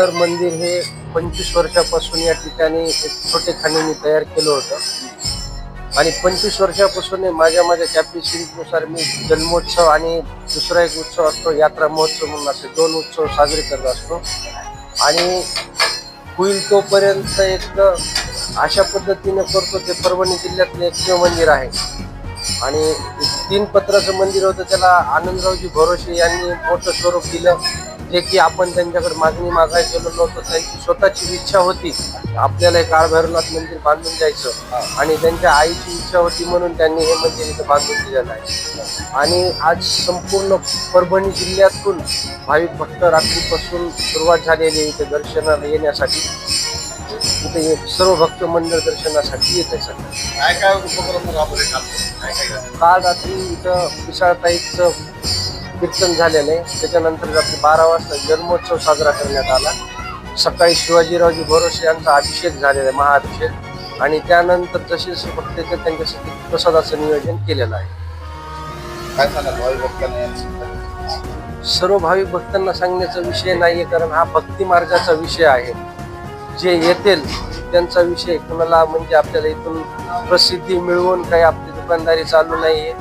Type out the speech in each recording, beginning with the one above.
तर मंदिर हे पंचवीस वर्षापासून या ठिकाणी एक छोटे खाणे मी तयार केलं होतं. आणि पंचवीस वर्षापासून माझ्या माझ्या कॅपॅसिटीनुसार मी जन्मोत्सव आणि दुसरा एक उत्सव असतो यात्रा महोत्सव म्हणून असे दोन उत्सव साजरे करत असतो. आणि होईल तोपर्यंत एक अशा पद्धतीने करतो ते परभणी जिल्ह्यातलं एकमेव मंदिर आहे. आणि एक तीन पत्राचं मंदिर होतं त्याला आनंदरावजी भरोसे यांनी मोठं स्वरूप दिलं. जे की आपण त्यांच्याकडे मागणी मागायला गेलो नव्हतं त्यांची स्वतःची इच्छा होती. आपल्याला एक काळभैरवनाथ मंदिर बांधून द्यायचं. आणि त्यांच्या आईची इच्छा होती म्हणून त्यांनी हे मंदिर इथं बांधून दिलेलं आहे. आणि आज संपूर्ण परभणी जिल्ह्यातून भाविक भक्त रात्रीपासून सुरुवात झालेली आहे इथे दर्शनाला येण्यासाठी. इथे सर्व भक्त मंदिर दर्शनासाठी येत आहे सध्या काय काय उपक्रम? काल? रात्री इथं विशाळताईचं कीर्तन झालेलं आहे. त्याच्यानंतर रात्री बारा वाजता जन्मोत्सव साजरा करण्यात आला. सकाळी शिवाजीरावजी भरोसे यांचा अभिषेक झालेला आहे महाअभिषेक. आणि त्यानंतर भक्त येतात त्यांच्यासाठी प्रसादाचं नियोजन केलेलं आहे. काय सांगा? सर्व भाविक भक्तांना सांगण्याचा विषय नाहीये कारण हा भक्ती मार्गाचा विषय आहे. जे येतील त्यांचा विषय कुणाला म्हणजे आपल्याला इथून प्रसिद्धी मिळवून काही आपली दुकानदारी चालू नाहीये.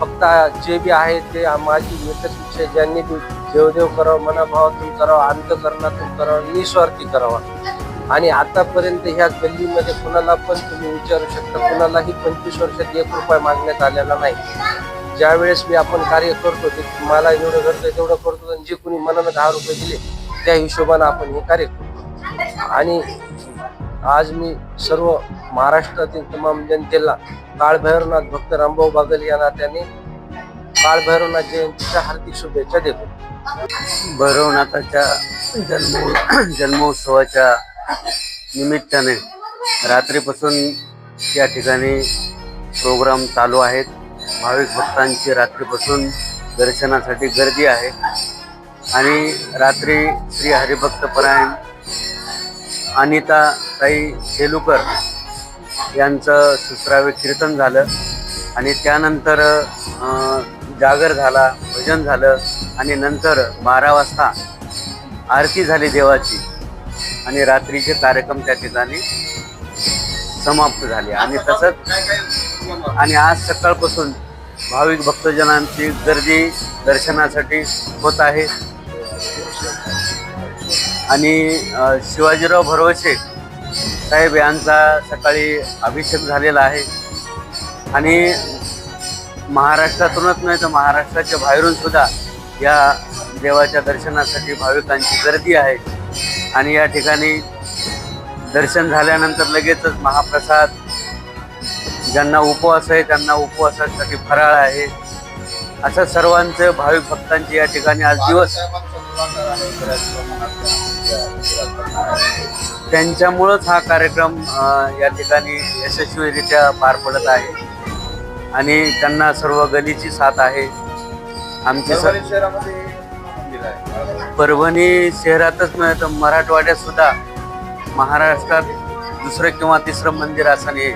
फक्त जे बी आहे ते माझी एकच विषय ज्यांनी बी देवदेव करावं मनाभावातून करावं अंतकरणातून करावं निस्वार्थी करावा. आणि आतापर्यंत ह्या गल्लीमध्ये कुणाला पण तुम्ही विचारू शकता. कुणालाही पंचवीस वर्षात एक रुपये मागण्यात आलेला नाही. ज्यावेळेस मी आपण कार्य करतो ते मला एवढं करतोय तेवढं करतो आणि जे कोणी मनानं दहा रुपये दिले त्या हिशोबानं आपण हे कार्य करतो. आणि आज मी सर्व महाराष्ट्रातील तमाम जनतेला काळभैरवनाथ भक्त रामभाऊ बागल या नात्याने काळभैरवनाथ जयंतीच्या हार्दिक शुभेच्छा देतो. भैरवनाथाच्या जन्म जन्मोत्सवाच्या निमित्ताने रात्रीपासून या ठिकाणी प्रोग्राम चालू आहेत. भाविक भक्तांची रात्रीपासून दर्शनासाठी गर्दी आहे. आणि रात्री श्री हरिभक्तपरायण अनिता ताई सेलुकर यांचं सुसरावे कीर्तन झालं. आणि त्यानंतर जागर झाला भजन झालं आणि नंतर बारा वाजता आरती झाली देवाची. आणि रात्रीचे कार्यक्रम त्या ठिकाणी समाप्त झाले. आणि तसंच आणि आज सकाळपासून भाविक भक्तजनांची गर्दी दर्शनासाठी होत आहे. आणि शिवाजीराव भरवसे साहेब यांचा सकाळी अभिषेक झालेला आहे. आणि महाराष्ट्रातूनच नाही तर महाराष्ट्राच्या बाहेरून सुद्धा या देवाच्या दर्शनासाठी भाविकांची गर्दी आहे. आणि या ठिकाणी दर्शन झाल्यानंतर लगेचच महाप्रसाद ज्यांना उपवास आहे त्यांना उपवासासाठी फराळ आहे. असं सर्वांचं भाविक भक्तांची या ठिकाणी आज दिवस त्यांच्यामुळंच हा कार्यक्रम या ठिकाणी यशस्वीरित्या पार पडत आहे. आणि त्यांना सर्व गलीची साथ आहे. आमची परभणी शहरातच नव्हे तर मराठवाड्यात सुद्धा महाराष्ट्रात दुसरं किंवा तिसरं मंदिर असं नाही.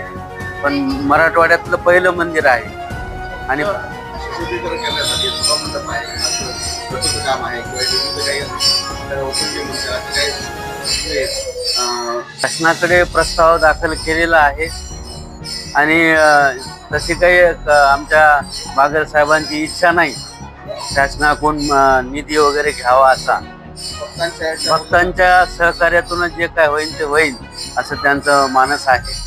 पण मराठवाड्यातलं पहिलं मंदिर आहे. आणि काम आहे. शासनाकडे प्रस्ताव दाखल केलेला आहे. आणि तशी काही आमच्या बागर साहेबांची इच्छा नाही. शासनाकडून निधी वगैरे घ्यावा असा. भक्तांच्या भक्तांच्या सहकार्यातूनच जे काय होईल ते होईल असं त्यांचं मानस आहे.